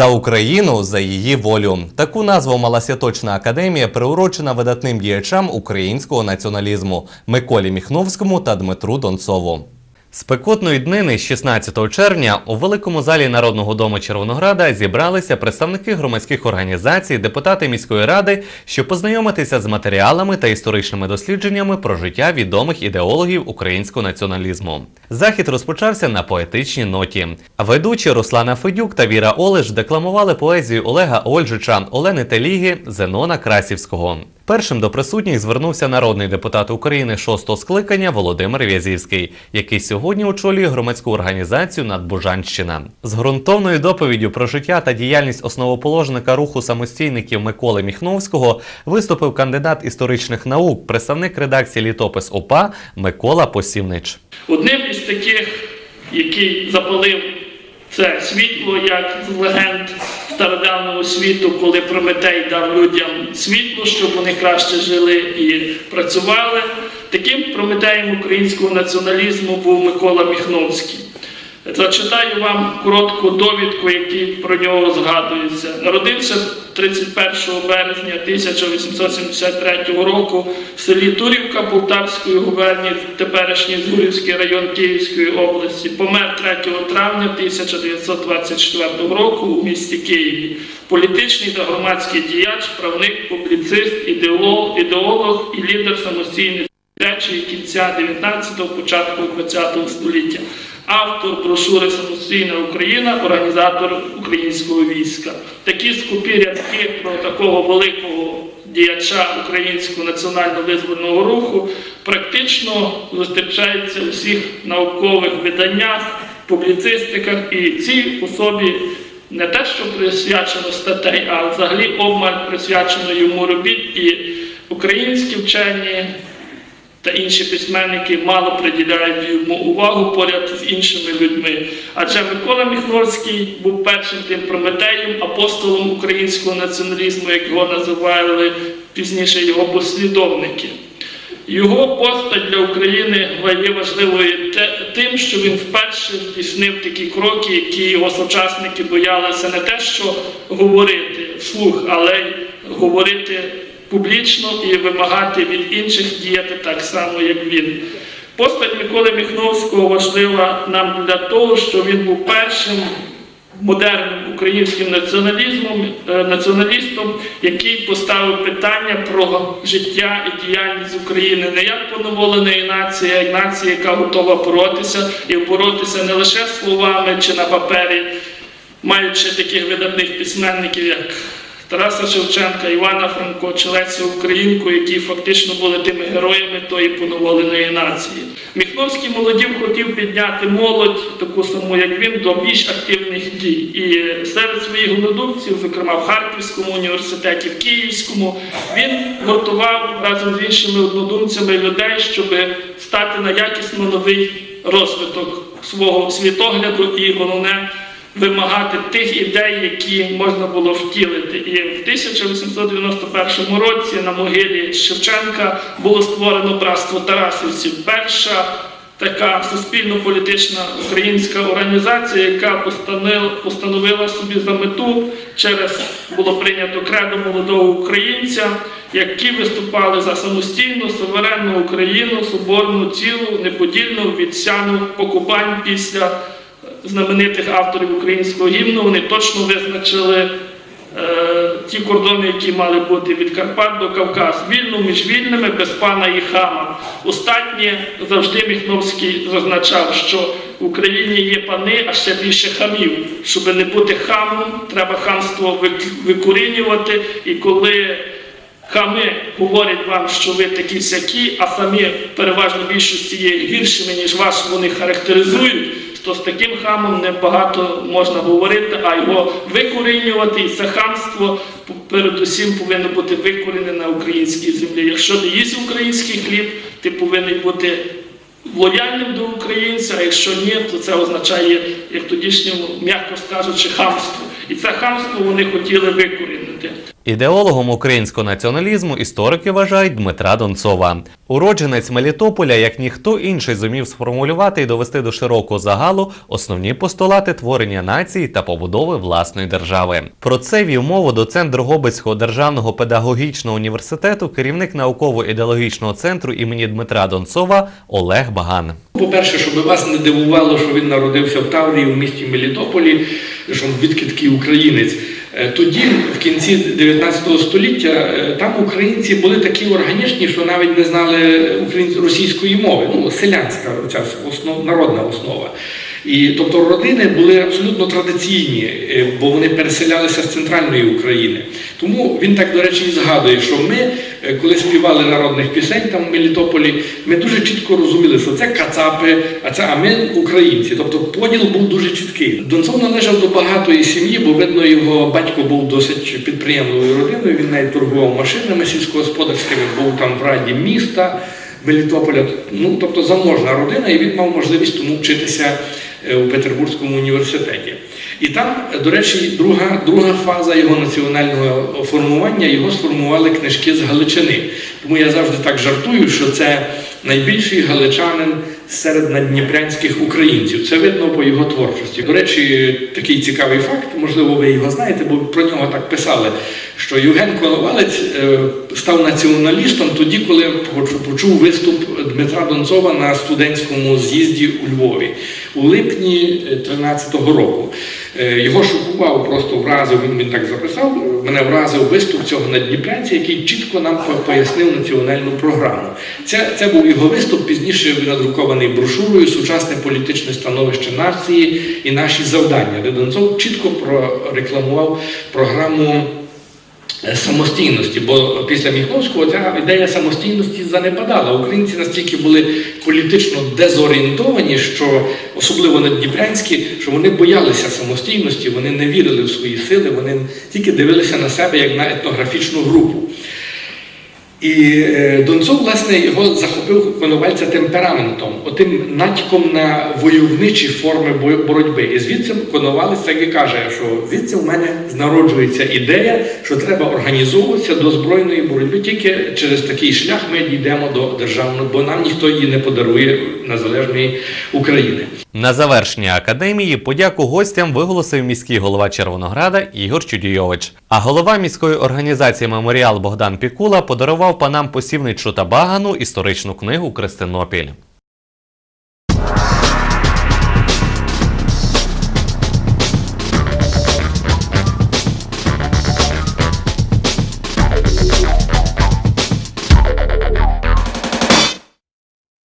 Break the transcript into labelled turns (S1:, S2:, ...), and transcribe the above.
S1: За Україну за її волю. Таку назву мала Святочна академія, приурочена видатним діячам українського націоналізму Миколі Міхновському та Дмитру Донцову. Спекотної днини 16 червня у великому залі Народного дому Червонограда зібралися представники громадських організацій, депутати міської ради, щоб познайомитися з матеріалами та історичними дослідженнями про життя відомих ідеологів українського націоналізму. Захід розпочався на поетичній ноті. Ведучі Руслана Федюк та Віра Олеш декламували поезію Олега Ольжича, Олени Теліги, Зенона Красівського. Першим до присутніх звернувся народний депутат України шостого скликання Володимир В'язівський, який сьогодні очолює громадську організацію Надбужанщина. З ґрунтовною доповіддю про життя та діяльність основоположника руху самостійників Миколи Міхновського виступив кандидат історичних наук, представник редакції літопис ОПА Микола Посівнич.
S2: Одним із таких, який запалив це світло, як легенд стародавнього світу, коли Прометей дав людям світло, щоб вони краще жили і працювали. Таким Прометеєм українського націоналізму був Микола Міхновський. Зачитаю вам коротку довідку, які про нього згадується. Народився 31 березня 1873 року в селі Турівка Полтавської губернії, теперішній Зурівський район Київської області. Помер 3 травня 1924 року у місті Києві. Політичний та громадський діяч, правник, публіцист, ідеолог, ідеолог і лідер самостійних речі кінця 19-го, початку 20-го століття. Автор брошури Самостійна Україна, організатор українського війська. Такі скупі рядки про такого великого діяча українського національно-визвольного руху практично зустрічаються у всіх наукових виданнях, публіцистиках і цій особі не те, що присвячено статей, а взагалі обмаль присвячено йому робіт і українські вчені та інші письменники мало приділяють йому увагу поряд з іншими людьми. Адже Микола Міхновський був першим тим прометеєм, апостолом українського націоналізму, як його називали пізніше його послідовники. Його постать для України є важливою тим, що він вперше здійснив такі кроки, які його сучасники боялися не те, що говорити вслух, але й говорити публічно і вимагати від інших діяти так само, як він. Постать Миколи Міхновського важлива нам для того, що він був першим модерним українським націоналізмом, е, націоналістом, який поставив питання про життя і діяльність України не як поневоленої нації, а як нація, яка готова боротися і боротися не лише словами чи на папері, маючи таких видатних письменників, як Тараса Шевченка, Івана Франко, чи Українку, які фактично були тими героями тої поневоленої нації. Міхновський молодів хотів підняти молодь, таку саму, як він, до більш активних дій. І серед своїх однодумців, зокрема в Харківському університеті, в Київському, він гуртував разом з іншими однодумцями людей, щоб стати на якісно новий розвиток свого світогляду і головне вимагати тих ідей, які можна було втілити. І в 1891 році на могилі Шевченка було створено братство Тарасівців. Перша така суспільно-політична українська організація, яка постановила, собі за мету через було прийнято кредо молодого українця, які виступали за самостійну суверенну Україну, соборну, цілу, неподільну, відсяну покупань після знаменитих авторів українського гімну, вони точно визначили е, ті кордони, які мали бути від Карпат до Кавказ, вільну між вільними, без пана і хама. Останнє завжди Міхновський зазначав, що в Україні є пани, а ще більше хамів. Щоб не бути хамом, треба хамство викорінювати. І коли Хами говорять вам, що ви такі сякі, а самі переважно більшості є гіршими, ніж вас вони характеризують, то з таким хамом небагато можна говорити, а його викорінювати, і це хамство передусім повинно бути викорінене на українській землі. Якщо ти їсть український хліб, ти повинен бути лояльним до українця, а якщо ні, то це означає, як тодішньому, м'яко скажучи, хамство. І це хамство вони хотіли викорінити.
S1: Ідеологом українського націоналізму історики вважають Дмитра Донцова. Уродженець Мелітополя, як ніхто інший, зумів сформулювати і довести до широкого загалу основні постулати творення нації та побудови власної держави. Про це вів мову доцент Дрогобицького державного педагогічного університету, керівник науково-ідеологічного центру імені Дмитра Донцова Олег Баган.
S3: По-перше, щоб вас не дивувало, що він народився в Таврії в місті Мелітополі, що він звідки українець. Е, Тоді, в кінці 19 століття, е, там українці були такі органічні, що навіть не знали російської мови. Ну, селянська ця основ, народна основа. І тобто родини були абсолютно традиційні, е, бо вони переселялися з центральної України. Тому він так, до речі, і згадує, що ми, коли співали народних пісень там в Мелітополі, ми дуже чітко розуміли, що це кацапи, а це а ми українці. Тобто поділ був дуже чіткий. Донцов належав до багатої сім'ї, бо видно, його батько був досить підприємливою родиною. Він навіть торгував машинами сільськогосподарськими, був там в раді міста. Мелітополя, ну тобто заможна родина, і він мав можливість тому вчитися е, у Петербурзькому університеті. І там, до речі, друга, друга фаза його національного формування його сформували книжки з Галичини. Тому я завжди так жартую, що це найбільший галичанин серед надніпрянських українців. Це видно по його творчості. До речі, такий цікавий факт, можливо, ви його знаєте, бо про нього так писали, що Євген Коновалець е, став націоналістом тоді, коли почув виступ Дмитра Донцова на студентському з'їзді у Львові у липні 13-го року. Е, Його шокував, просто вразив, він, так записав, мене вразив виступ цього надніпрянця, який чітко нам по- національну програму. Це, це був його виступ, пізніше надрукований брошурою Сучасне політичне становище нації і наші завдання, Деданцов чітко прорекламував програму е, самостійності, бо після Міхновського ця ідея самостійності занепадала. Українці настільки були політично дезорієнтовані, що особливо наддніпрянські, що вони боялися самостійності, вони не вірили в свої сили, вони тільки дивилися на себе як на етнографічну групу. І е, Донцов, власне, його захопив Коновальця темпераментом, отим натяком на войовничі форми бо- боротьби. І звідси Коновалець так і каже, що звідси в мене народжується ідея, що треба організовуватися до збройної боротьби. Тільки через такий шлях ми дійдемо до державної, бо нам ніхто її не подарує незалежної України.
S1: На завершення академії подяку гостям виголосив міський голова Червонограда Ігор Чудійович. А голова міської організації Меморіал Богдан Пікула подарував панам посівничу та багану історичну книгу Крестинопіль.